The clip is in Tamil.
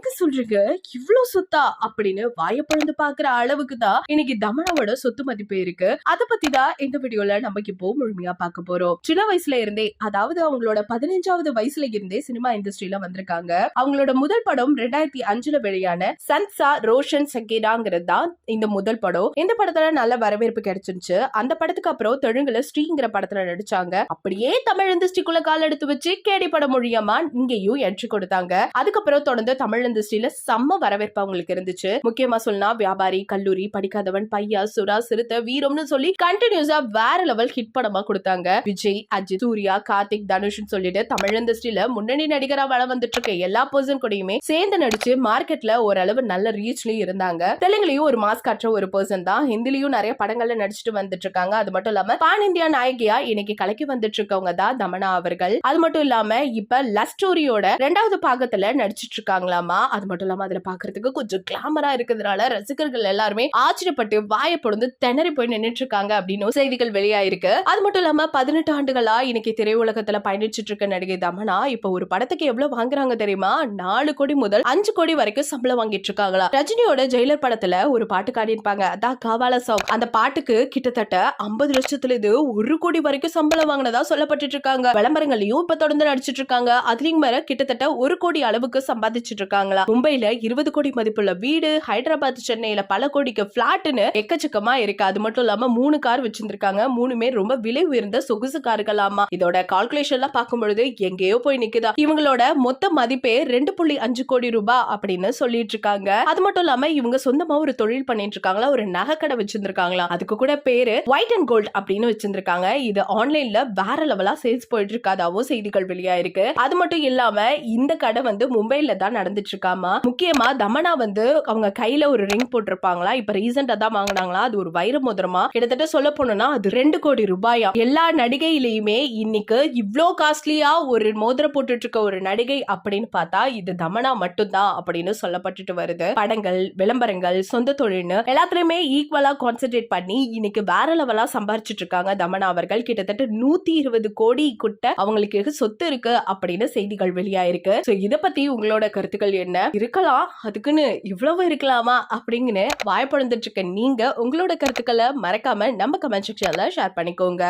என்னங்க சொல்றீங்க? இவ்ளோ சொத்தா? அப்படின்னு வாயப்பழந்து பாக்குற அளவுக்கு தான் இன்னைக்கு தமனாவோட சொத்து மதிப்பு இருக்கு. அத பத்தி தான் இந்த வீடியோல நம்ம இப்போ முழுமையா பார்க்க போறோம். சின்ன வயசுல இருந்தே அதாவது அவங்களோட பதினஞ்சாவது வயசுல இருந்தே சினிமா இண்டஸ்ட்ரியில வந்திருக்காங்க. அவங்களோட முதல் படம் ரெண்டாயிரத்தி அஞ்சுல வெளியான சன்சா ரோஷன் சகேடாங்கிறது தான் இந்த முதல் படம். இந்த படத்துல நல்ல வரவேற்பு கிடைச்சிருச்சு அந்த படத்துக்கு அப்புறம் தெலுங்குல ஸ்ரீங்கிற படத்துல நடிச்சாங்க. அப்படியே தமிழ் இண்டஸ்ட்ரிக்குள்ள கால் எடுத்து வச்சு கேடி படம் மூலியமா இங்கேயும் என்ட்ரி கொடுத்தாங்க. அதுக்கப்புறம் தொடர்ந்து தமிழ் இண்டஸ்ட்ரியில செம்ம வரவேற்பு அவங்களுக்கு இருந்துச்சு. முக்கியமா சொன்னா வியாபாரி கல்லூரி படிக்காதவன் பையா சுறா சிறுத்தை வீரம்னு சொல்லி கண்டினியூஸா வேற லெவல் ஹிட் படமா கொடுத்தாங்க. விஜய் அஜித் சூர்யா கார்த்திக் தனுஷ்னு சொல்லிட்டு தமிழ் இண்டஸ்ட்ரியில முன்னணி நடிகரா வள வந்துட்டு இருக்க எல்லா பர்சன் கூடயுமே சேர்ந்து நடிச்சு மார்க்கெட்ல ஓரளவு நல்ல ரீச்லயும் இருந்தாங்க. தெலுங்குலயும் ஒரு மாஸ் காற்ற ஒரு பர்சன் தான். ஹிந்திலயும் நிறைய படங்கள்ல நடிச்சிட்டு வந்துட்டு இருக்காங்க. அது மட்டும் இல்லாம பான் இந்தியா நாயகியா இன்னைக்கு கலக்கி வந்துட்டு இருக்கவங்க தான் தமனா அவர்கள். அது மட்டும் இல்லாம இப்ப லவ் ஸ்டோரியோட ரெண்டாவது பாகத்துல நடிச்சிட்டு இருக்காங்களாமா? அது மட்டும் இல்லாம அதுல பாக்குறதுக்கு கொஞ்சம் கிளாமரா இருக்கிறதுனால ரசிகர்கள் எல்லாருமே ஆச்சரியப்பட்டு வாயை பொழுது திணறி போய் நின்றுட்டு இருக்காங்க அப்படின்னு செய்திகள் வெளியாயிருக்கு. அது மட்டும் இல்லாம பதினெட்டு ஆண்டுகளா இன்னைக்கு திரையுலகத்துல பயணிச்சுட்டு இருக்க நடிகை தமனா இப்ப ஒரு படத்துக்கு எவ்வளவு வாங்குறாங்க தெரியுமா? நாலு கோடி முதல் அஞ்சு கோடி வரைக்கும் சம்பளம் வாங்கிட்டு இருக்காங்களா ரஜினியோட ஜெயிலர் படத்துல ஒரு பாட்டு காடியிருப்பாங்க அதான் காவால சாங் அந்த பாட்டுக்கு கிட்டத்தட்ட ஐம்பது லட்சத்துல இது ஒரு கோடி வரைக்கும் சம்பளம் வாங்கினதா சொல்லப்பட்டு இருக்காங்க விளம்பரங்களையும் இப்ப தொடர்ந்து நடிச்சிட்டு இருக்காங்க அதுலயும் மேல கிட்டத்தட்ட ஒரு கோடி அளவுக்கு சம்பாதிச்சிட்டு இருக்காங்களா மும்பையில இருபது கோடி மதிப்புள்ள வீடு ஹைதராபாத் சென்னையில பல கோடிக்கு பிளாட்னு எக்கச்சக்கமா இருக்கு. அது மட்டும் இல்லாம மூணு கார் வச்சிருந்திருக்காங்க. மூணுமே ரொம்ப விலை உயர்ந்த சொகுசு கார்களாமா. இதோட கால்குலேஷன் எல்லாம் பார்க்கும் பொழுது எங்கேயோ போய் நிக்குதா. இவங்களோட மொத்த மதிப்பே ரெண்டு புள்ளி அஞ்சு கோடி ரூபாய் அப்படின்னு சொல்லிட்டு இருக்காங்க அது மட்டும் இல்லாம இவங்க சொந்தமா ஒரு தொழில் பண்ணிட்டு இருக்காங்களா ஒரு நகை கடை வச்சிருந்திருக்காங்களா? அதுக்கு கூட பேரு ஒயிட் அண்ட் கோல்ட் அப்படின்னு வச்சிருந்திருக்காங்க. இது ஆன்லைன்ல வேற லெவலா சேல்ஸ் போயிட்டு இருக்காதாவும் செய்திகள் வெளியா இருக்கு அது மட்டும் இல்லாம இந்த கடை வந்து மும்பைல தான் நடந்துட்டு இருக்காங்க இருக்காமா முக்கியமா தமனா வந்து அவங்க கையில ஒரு ரிங் போட்டிருப்பாங்களா? இப்ப ரீசெண்டா தான் வாங்கினாங்களா? அது ஒரு வைர மோதிரமா? கிட்டத்தட்ட சொல்ல போனோம்னா அது ரெண்டு கோடி ரூபாயா? எல்லா நடிகையிலயுமே இன்னைக்கு இவ்வளோ காஸ்ட்லியா ஒரு மோதிரம் போட்டுட்டு இருக்க ஒரு நடிகை அப்படின்னு பார்த்தா இது தமனா மட்டும்தான் அப்படின்னு சொல்லப்பட்டுட்டு வருது. படங்கள் விளம்பரங்கள் சொந்த தொழில்னு எல்லாத்துலயுமே ஈக்குவலா கான்சென்ட்ரேட் பண்ணி இன்னைக்கு வேற லெவலா சம்பாரிச்சிட்டு இருக்காங்க தமனா அவர்கள். கிட்டத்தட்ட நூத்தி இருபது கோடி கிட்ட அவங்களுக்கு சொத்து இருக்கு அப்படின்னு செய்திகள் வெளியாயிருக்கு. ஸோ இத பத்தி உங்களோட கருத்துக்கள் என்ன? இருக்கலாம் அதுக்குன்னு இவ்வளவு இருக்கலாமா அப்படிங்கன்னு வாய்ப்பழந்துட்டு இருக்க நீங்க உங்களோட கருத்துக்களை மறக்காம நம்ம கமெண்ட் செக்ஷன்ல ஷேர் பண்ணிக்கோங்க.